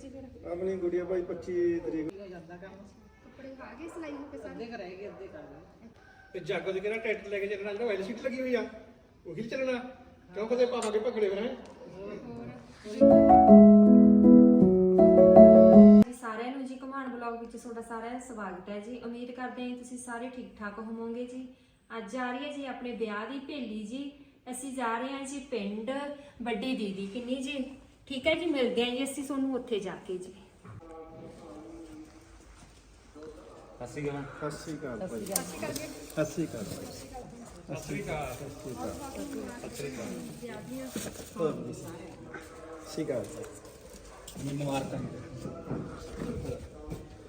ਜੀ ਫਿਰ ਆਪਣੀ ਗੁੜੀਆ ਭਾਈ 25 ਤਰੀਕ ਜਾਂਦਾ ਕੰਮ ਕੱਪੜੇ ਆ ਗਏ ਸਿਲਾਈ ਹੋ ਕੇ ਸਾਰੇ। ਅੱਧੇ ਅੱਧੇ ਕਰ ਗਏ ਤੇ ਜਾਗੋ ਦੇ ਕਿਹੜਾ ਟੈਟ ਲੈ ਕੇ ਚੱਲਣਾ? ਜਿਹੜਾ ਵਾਇਲ ਸੀਟ ਲੱਗੀ ਹੋਈ ਆ। ਉਹੀ ਚੱਲਣਾ? ਕਿਉਂ ਕਦੇ ਪਾਵਾਂਗੇ ਭਗੜੇ ਫਿਰ ਹੈ? ਜੀ ਸਾਰਿਆਂ ਨੂੰ ਜੀ ਘਮਾਣ ਬਲੌਗ ਵਿੱਚ ਤੁਹਾਡਾ ਸਾਰਿਆਂ ਦਾ ਸਵਾਗਤ ਹੈ ਜੀ। ਉਮੀਦ ਕਰਦੇ ਹਾਂ ਤੁਸੀਂ ਸਾਰੇ ਠੀਕ ਠਾਕ ਹੋਵੋਗੇ ਜੀ। ਅੱਜ ਆ ਰਹੀ ਹੈ ਜੀ ਆਪਣੇ ਵਿਆਹ ਦੀ ਭੇਲੀ ਜੀ। ਅਸੀਂ ਜਾ ਰਹੇ ਹਾਂ ਜੀ ਪਿੰਡ ਵੱਡੀ ਦੀਦੀ ਕਿੰਨੀ ਜੀ? ਠੀਕ ਹੈ ਜੀ ਮਿਲਦੇ ਹਾਂ ਜੀ ਅਸੀਂ ਤੁਹਾਨੂੰ ਉੱਥੇ ਜਾ ਕੇ ਜੀ। ਅਕਾਲ। ਸਤਿ ਸ੍ਰੀ ਅਕਾਲ ਭਾਈ ਸਤਿ ਸ੍ਰੀ ਅਕਾਲ ਭਾਈ ਸ੍ਰੀ ਅਕਾਲ। ਸਤਿ ਸ੍ਰੀ ਅਕਾਲ। ਸਤਿ ਸ੍ਰੀ ਅਕਾਲ। ਮੁਬਾਰਕਾਂ।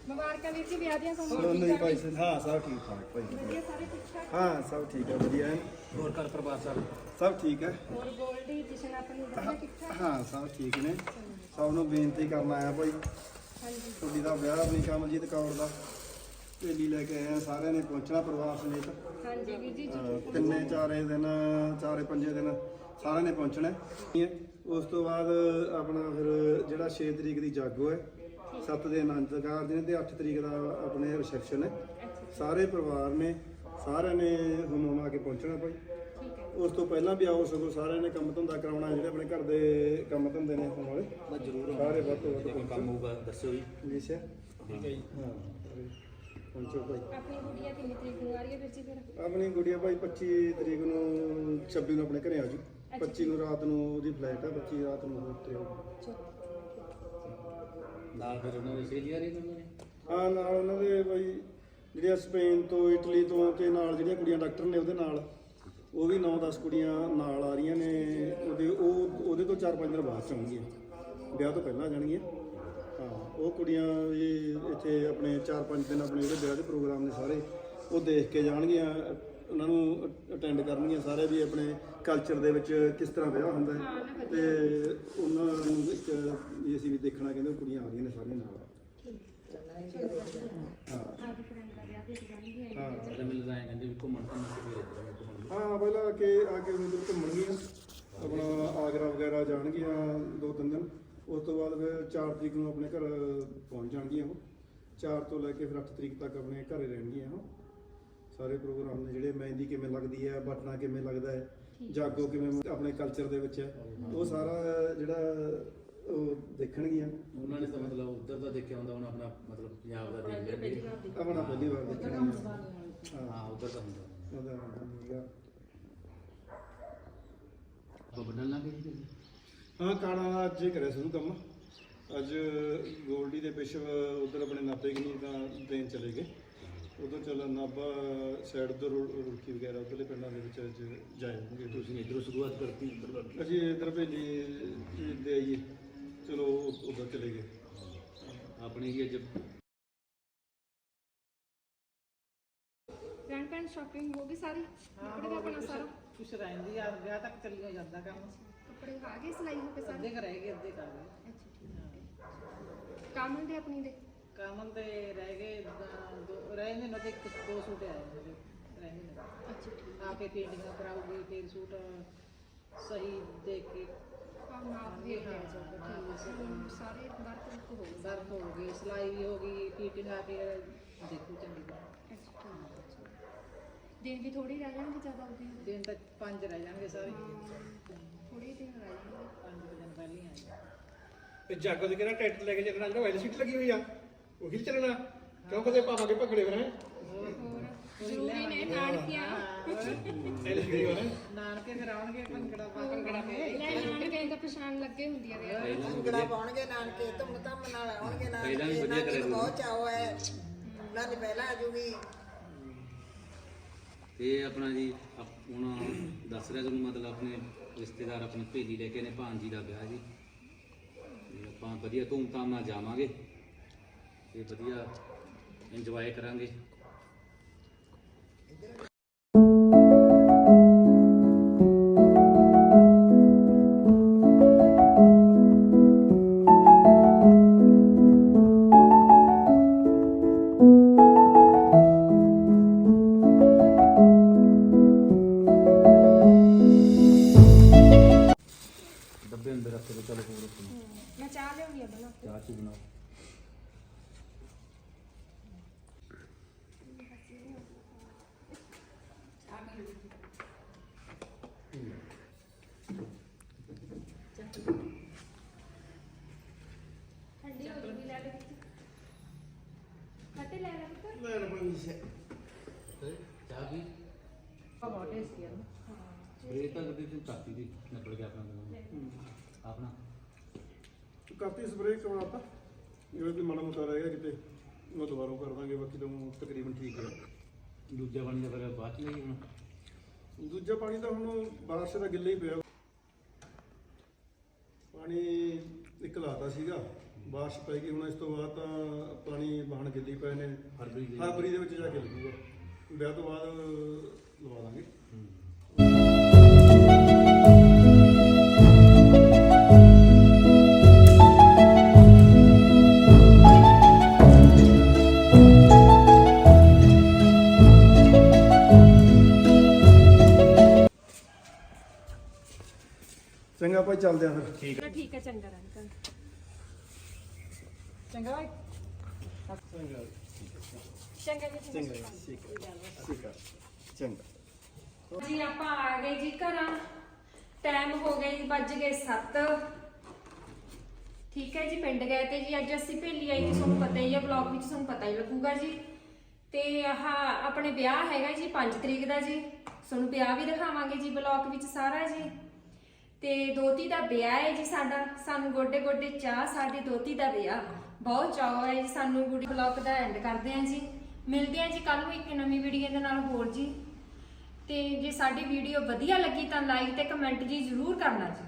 ਮੁਬਾਰਕਾਂ ਵੀਰ ਜੀ ਵਿਆਹ ਦੀਆਂ ਤੁਹਾਨੂੰ ਸੋਨੂੰ ਜੀ ਭਾਈ ਹਾਂ ਸਭ ਠੀਕ ਠਾਕ ਭਾਈ ਸਾਰੇ ਠੀਕ ਠਾਕ ਹਾਂ ਸਭ ਠੀਕ ਹੈ ਵਧੀਆ ਹੈ। ਹੋਰ ਘਰ ਪਰਿਵਾਰ ਸਾਹਿਬ ਸਭ ਠੀਕ ਹੈ। ਹੋਰ ਗੋਲਡੀ ਜਸ਼ਨ ਆਪਣੀ ਵਧੀਆ ਠੀਕ ਠਾਕ ਹਾਂ ਸਭ ਠੀਕ ਨੇ। ਸਭ ਨੂੰ ਬੇਨਤੀ ਕਰਨ ਆਇਆ ਭਾਈ। ਹਾਂਜੀ। ਤੁਹਾਡੀ ਦਾ ਵਿਆਹ ਆਪਣੀ ਕਮਲਜੀਤ ਕੌਰ ਦਾ। ਢੇਲੀ ਲੈ ਕੇ ਆਏ ਆ ਸਾਰਿਆਂ ਨੇ ਪਹੁੰਚਣਾ ਪਰਿਵਾਰ ਸਮੇਤ। ਹਾਂਜੀ ਵੀਰ ਜੀ ਅਹ ਤਿੰਨੇ ਚਾਰੇ ਦਿਨ ਚਾਰੇ ਪੰਜੇ ਦਿਨ ਸਾਰਿਆਂ ਨੇ ਪਹੁੰਚਣਾ ਹੈ। ਉਸ ਤੋਂ ਬਾਅਦ ਆਪਣਾ ਫਿਰ ਜਿਹੜਾ 6 ਤਰੀਕ ਦੀ ਜਾਗੋ ਹੈ। 7 ਦੇ ਆਨੰਦ ਕਾਰਜ ਨੇ ਤੇ 8 ਤਰੀਕ ਦਾ ਆਪਣੇ ਰਿਸੈਪਸ਼ਨ ਹੈ। ਸਾਰੇ ਪਰਿਵਾਰ ਨੇ ਸਾਰਿਆਂ ਨੇ ਹੁਮ ਹੁਮਾ ਕੇ ਪਹੁੰਚਣਾ ਭਾਈ। ਠੀਕ ਹੈ। ਉਸ ਤੋਂ ਪਹਿਲਾਂ ਵੀ ਆਓ ਸਗੋਂ ਸਾਰਿਆਂ ਨੇ ਕੰਮ ਧੰਦਾ ਕਰਾਉਣਾ ਜਿਹੜੇ ਆਪਣੇ ਘਰ ਦੇ ਕੰਮ ਧੰਦੇ ਨੇ ਹੋਣ ਵਾਲੇ। ਮੈਂ ਜ਼ਰੂਰ ਸਾਰੇ ਵੱਧ ਤੋਂ ਵੱਧ ਕੋਈ ਕੰਮ ਹੋਊਗਾ ਦੱਸਿਓ ਜੀ। ਜੀ ਠੀਕ ਹੈ ਜੀ। ਹਾਂ ਪਹੁੰਚੋ ਭਾਈ। ਆਪਣੀ ਗੁੜੀਆ ਕਿੰਨੀ ਤਰੀਕ ਨੂੰ ਆ ਰਹੀ ਹੈ ਵੀਰ ਜੀ ਫਿਰ? ਆਪਣੀ ਗੁੜੀਆ ਭਾਈ 25 ਤਰੀਕ ਨੂੰ 26 ਨੂੰ ਆਪਣੇ ਘਰੇ ਆ ਜੂ। 25 ਨੂੰ ਰਾਤ ਨੂੰ ਉਹਦੀ ਫਲਾਈਟ ਹੈ 25 ਰਾਤ ਨੂੰ ਉੱਤੇ ਨਾਲ ਫਿਰ ਉਹਨਾਂ ਦੇ ਸਹੇਲੀਆਂ ਨੇ ਉਹਨਾਂ ਨੇ ਹਾਂ ਨਾਲ ਉਹਨਾਂ ਦੇ ਭਾਈ ਜਿਹੜੀਆਂ ਸਪੇਨ ਤੋਂ ਇਟਲੀ ਤੋਂ ਤੇ ਨਾਲ ਜਿਹੜੀਆਂ ਕੁੜੀਆਂ ਡਾਕਟਰ ਨੇ ਉਹਦੇ ਨਾਲ ਉਹ ਵੀ 9-10 ਕੁੜੀਆਂ ਨਾਲ ਆ ਰਹੀਆਂ ਨੇ। ਉਹਦੇ ਉਹ ਉਹਦੇ ਤੋਂ 4-5 ਦਿਨ ਬਾਅਦ ਚ ਆਉਣਗੀਆਂ। ਵਿਆਹ ਤੋਂ ਪਹਿਲਾਂ ਜਾਣਗੀਆਂ। ਹਾਂ ਉਹ ਕੁੜੀਆਂ ਵੀ ਇੱਥੇ ਆਪਣੇ 4-5 ਦਿਨ ਆਪਣੇ ਜਿਹੜੇ ਵਿਆਹ ਦੇ ਪ੍ਰੋਗਰਾਮ ਨੇ ਸਾਰੇ ਉਹ ਦੇਖ ਕੇ ਜਾਣਗੀਆਂ। ਉਹਨਾਂ ਨੂੰ ਅਟੈਂਡ ਕਰਨਗੀਆਂ ਸਾਰੇ ਵੀ ਆਪਣੇ ਕਲਚਰ ਦੇ ਵਿੱਚ ਕਿਸ ਤਰ੍ਹਾਂ ਵਿਆਹ ਹੁੰਦਾ ਹੈ। ਤੇ ਉਹਨਾਂ ਨੂੰ ਇੱਕ ਅਸੀਂ ਵੀ ਦੇਖਣਾ ਕਹਿੰਦੇ ਕੁੜੀਆਂ ਆ ਰਹੀਆਂ ਨੇ ਸਾਰੀਆਂ ਨਾਲ। ਹਾਂ। ਹਾਂ। ਸਾਡੇ ਮਿਲ ਜਾਏ ਕਹਿੰਦੇ ਵੀ ਘੁੰਮਣ ਘੁੰਮਣ ਕੇ ਵੀ ਇੱਧਰ ਘੁੰਮਣ ਹਾਂ ਪਹਿਲਾਂ ਆ ਕੇ ਆ ਕੇ ਉਧਰ ਘੁੰਮਣਗੀਆਂ। ਆਪਣਾ ਆਗਰਾ ਵਗੈਰਾ ਜਾਣਗੀਆਂ ਦੋ ਤਿੰਨ ਦਿਨ। ਉਸ ਤੋਂ ਬਾਅਦ ਫਿਰ 4 ਤਰੀਕ ਨੂੰ ਆਪਣੇ ਘਰ ਪਹੁੰਚ ਜਾਣਗੀਆਂ ਉਹ। 4 ਤੋਂ ਲੈ ਕੇ ਫਿਰ 8 ਤਰੀਕ ਤੱਕ ਆਪਣੇ ਘਰੇ ਰਹਿਣਗੀਆਂ ਉਹ। ਸਾਰੇ ਪ੍ਰੋਗਰਾਮ ਨੇ ਜਿਹੜੇ ਮਹਿੰਦੀ ਕਿਵੇਂ ਲੱਗਦੀ ਹੈ ਬਟਨਾ ਕਿਵੇਂ ਲੱਗਦਾ ਹੈ ਜਾਗੋ ਕਿਵੇਂ ਆਪਣੇ ਕਲਚਰ ਦੇ ਵਿੱਚ ਹੈ। ਉਹ ਸਾਰਾ ਜਿਹੜਾ ਉਹ ਦੇਖਣਗੀਆਂ। ਉਹਨਾਂ ਨੇ ਤਾਂ ਮਤਲਬ ਉੱਧਰ ਦਾ ਦੇਖਿਆ ਹੁੰਦਾ ਹੁਣ ਆਪਣਾ ਮਤਲਬ ਪੰਜਾਬ ਦਾ ਦੇਖ ਲਿਆ। ਆਪਣਾ ਪਹਿਲੀ ਵਾਰ ਦੇਖਣਗੀਆਂ ਹਾਂ। ਹਾਂ ਉੱਧਰ ਦਾ ਹੁੰਦਾ। ਉਹਦਾ ਸੀਗਾ। ਆਪਾਂ ਲੱਗੇ ਜੀ? ਹਾਂ ਕਾਣਾ ਦਾ ਅੱਜ ਹੀ ਕਰਿਆ ਸ਼ੁਰੂ ਕੰਮ। ਅੱਜ ਗੋਲਡੀ ਦੇ ਪਿਛਵ ਉਧਰ ਆਪਣੇ ਨਾਭੇ ਕਿਨੀ ਤਾਂ ਟ੍ਰੇਨ ਚਲੇ ਗਏ। ਉਧਰ ਚੱਲ ਨਾਭਾ ਸਾਈਡ ਤੋਂ ਰੁੜਕੀ ਵਗੈਰਾ ਉਧਰਲੇ ਪਿੰਡਾਂ ਦੇ ਵਿੱਚ ਅੱਜ ਜਾਏਂਗੇ ਤੁਸੀਂ ਇੱਧਰੋਂ ਸ਼ੁਰੂਆਤ ਕਰਤੀ ਅਸੀਂ ਇਧਰ ਭੇਲੀ ਦੇ ਆਈਏ। ਚਲੋ ਉਧਰ ਚਲੇ ਗਏ। ਆਪਣੀ ਹੀ ਅੱਜ ਫਰੈਂਡ ਪੈਂਟ ਸ਼ਾਪਿੰਗ ਹੋ ਗਈ ਸਾਰੀ? ਕੱਪੜੇ ਦਾ ਆਪਣਾ ਸਾਰਾ? ਕੁਛ ਰਹਿੰਦੀ ਆ ਵਿਆਹ ਤੱਕ ਚੱਲੀ ਹੋ ਜਾਂਦਾ ਕੰਮ। ਕੱਪੜੇ ਆ ਗਏ ਸਿਲਾਈ ਹੋ ਕੇ ਸਾਰੇ? ਅੱਧੇ ਕਰ ਰਹਿ ਗਏ ਅੱਧੇ ਕਰ ਗਏ ਅੱਛਾ ਠੀਕ ਹੈ ਕਾਮਲ ਦੇ ਆਪਣੀ ਦੇ? ਕਮਲ ਤੇ ਰਹਿ ਗਏ ਦ- ਦੋ ਰਹਿ ਨੇ ਨਾ ਤੇ ਇੱਕ ਦੋ ਸੂਟ ਆਏ ਨੇ ਹਜੇ, ਰਹਿ ਨੇ ਅੱਛਾ ਠੀਕ ਆ ਕੇ ਪੇਂਟਿੰਗ ਕਰਾਉਗੀ ਫਿਰ ਸੂਟ ਸਹੀ ਦੇਖ ਕੇ। ਹਾਂ ਨਾਪ ਦੇ ਲਿਆ ਜਾਊਗਾ ਠੀਕ ਹੈ। ਸਾਰੇ ਵਰਕ ਬੁੱਕ ਹੋ ਗਏ ਵਰਕ ਹੋ ਗਈ ਸਿਲਾਈ ਵੀ ਹੋ ਗਈ ਫਿਟਿੰਗ ਆ ਕੇ ਦੇਖੋ ਚੰਗੀ ਤਰ੍ਹਾਂ। ਅੱਛਾ। ਠੀਕ ਹੈ ਦਿਨ ਵੀ ਥੋੜੀ ਰਹਿ ਜਾਣਗੇ ਜ਼ਿਆਦਾ ਹੋ ਗਏ ਦਿਨ ਤੱਕ ਪੰਜ ਰਹਿ ਜਾਣਗੇ ਸਾਰੇ। ਥੋੜੇ ਦਿਨ ਰਹਿ ਜਾਣਗੇ। ਪੰਜ ਕੁ ਦਿਨ ਪਹਿਲਾਂ ਹੀ ਆ ਜਾਣਗੇ। ਤੇ ਜਾਗੋ ਦੇ ਕਿਹੜਾ ਟੈਟ ਲੈ ਕੇ ਚੱਲਣਾ ਜਿਹੜਾ ਵਾਇਲ ਸੀਟ ਲੱਗੀ ਹੋਈ ਆ ਉਹੀ ਚੱਲਣਾ। ਕਿਉਂ ਕਦੇ ਪਾਵਾਂਗੇ ਭਗੜੇ ਫਿਰ ਹੋਰ ਜ਼ਰੂਰੀ ਨੇ ਨਾਨਕੀਆਂ ਨਾਨਕੇ ਫਿਰ ਆਉਣਗੇ। ਭੰਗੜਾ ਪਾ ਭੰਗੜਾ ਕੇ ਨਾਨਕੇ ਪਛਾਣ ਲੱਗੇ ਹੁੰਦੀ ਆ ਵਿਆਹ ਪਹਿਲਾਂ ਵੀ ਭੰਗੜਾ ਵਧੀਆ। ਪਾਉਣਗੇ ਨਾਨਕੇ ਧੁੰਮ ਧੰਮ ਨਾਲ ਆਉਣਗੇ ਨਾਨਕੇ ਪਹਿਲਾਂ ਵੀ ਵਧੀਆ ਨਾਨੀ ਕਰਿਆ ਨੂੰ ਬਹੁਤ ਚਾਅ ਹੈ। ਨਾਨੀ ਪਹਿਲਾਂ ਆ ਜੂਗੀ। ਤੇ ਆਪਣਾ ਜੀ ਆਪ- ਹੁਣ ਦੱਸ ਰਿਹਾ ਤੁਹਾਨੂੰ ਮਤਲਬ ਆਪਣੇ ਰਿਸ਼ਤੇਦਾਰ ਆਪਣੀ ਭੇਲੀ ਲੈ ਕੇ ਨੇ ਭਾਂਜੀ ਦਾ ਵਿਆਹ ਜੀ। ਤੇ ਆਪਾਂ ਵਧੀਆ ਧੂਮਧਾਮ ਨਾਲ ਜਾਵਾਂਗੇ। ਤੇ ਵਧੀਆ ਇੰਜੋਏ ਕਰਾਂਗੇ। ਚਾਹ ਲਿਆਉਣੀ ਆ ਬਣਾ ਚਾਹ ਚੂ ਬਣਾਓ ਠੰਡੀ ਹੋ ਗਈ ਲੈ ਲੈ ਫਟੇ ਲੈ ਲੈ ਕਰਤੀ ਸਪਰੇਅ ਕਰਵਾਤਾ ਜਿਹੜਾ ਕੋਈ ਮਾੜਾ ਮੋਟਾ ਰਹਿ ਗਿਆ ਕਿਤੇ। ਉਹ ਦੁਬਾਰਾ ਕਰ ਦਾਂਗੇ ਬਾਕੀ ਤਾਂ ਊਂ ਤਕਰੀਬਨ ਠੀਕ ਹੈ ਦੂਜਾ ਪਾਣੀ ਦਾ ਫਿਰ ਬਾਅਦ ਚ ਲਈ ਹੁਣ ਦੂਜਾ ਪਾਣੀ ਤਾਂ ਹੁਣ ਬਾਰਿਸ਼ ਦਾ ਗਿੱਲੇ ਹੀ ਪਿਆ। ਪਾਣੀ ਇੱਕ ਲਾਤਾ ਸੀਗਾ। ਬਾਰਿਸ਼ ਪੈ ਗਈ ਹੁਣ ਇਸ ਤੋਂ ਬਾਅਦ ਤਾਂ ਪਾਣੀ ਬਾਹਣ ਗਿੱਲੀ ਪਏ ਨੇ। ਫਰਵਰੀ ਦੇ ਫਰਵਰੀ ਦੇ ਵਿੱਚ ਜਾ ਕੇ ਲੱਗੂਗਾ ਵਿਆਹ ਤੋਂ ਬਾਅਦ ਲਵਾ ਦਾਂਗੇ। ਚੰਗਾ ਭਾਈ ਚੱਲਦੇ ਆ ਫਿਰ। ਚਲੋ ਠੀਕ ਹੈ ਚੰਗਾ ਅੰਕਲ ਚੰਗਾ ਬਾਈ ਚੰਗਾ। ਜੀ ਚੰਗਾ ਠੀਕ ਹੈ ਠੀਕ ਹੈ ਚੰਗਾ। ਜੀ ਆਪਾਂ ਆ ਗਏ ਜੀ ਘਰਾਂ। ਟਾਈਮ ਹੋ ਗਿਆ ਜੀ ਵੱਜ ਗਏ 7 ਠੀਕ ਹੈ ਜੀ ਪਿੰਡ ਗਏ ਤੇ ਜੀ ਅੱਜ ਅਸੀਂ ਭੇਲੀ ਆਈ ਜੀ ਤੁਹਾਨੂੰ ਪਤਾ ਹੀ ਹੈ ਬਲੌਗ ਵਿੱਚ ਤੁਹਾਨੂੰ ਪਤਾ ਹੀ ਲੱਗੂਗਾ ਜੀ। ਤੇ ਆਹ ਆਪਣੇ ਵਿਆਹ ਹੈਗਾ ਜੀ 5 ਤਰੀਕ ਦਾ ਜੀ। ਤੁਹਾਨੂੰ ਵਿਆਹ ਵੀ ਦਿਖਾਵਾਂਗੇ ਜੀ ਬਲੌਗ ਵਿੱਚ ਸਾਰਾ ਜੀ। ਤੇ ਦੋਤੀ ਦਾ ਵਿਆਹ ਹੈ ਜੀ, ਸਾਡਾ, ਸਾਨੂੰ ਗੋਡੇ ਗੋਡੇ ਚਾਹ, ਸਾਡੀ ਦੋਤੀ ਦਾ ਵਿਆਹ। ਬਹੁਤ ਚਾਅ ਹੈ ਜੀ, ਸਾਨੂੰ ਗੁੜੀ ਬਲੌਗ ਦਾ ਐਂਡ ਕਰਦੇ ਹਾਂ ਜੀ। ਮਿਲਦੇ ਹਾਂ ਜੀ ਕੱਲ ਨੂੰ ਇੱਕ ਨਵੀਂ ਵੀਡੀਓ ਦੇ ਨਾਲ ਹੋਰ ਜੀ। ਤੇ ਜੇ ਸਾਡੀ ਵੀਡੀਓ ਵਧੀਆ ਲੱਗੀ ਤਾਂ ਲਾਈਕ ਤੇ ਕਮੈਂਟ ਜੀ ਜ਼ਰੂਰ ਕਰਨਾ ਜੀ।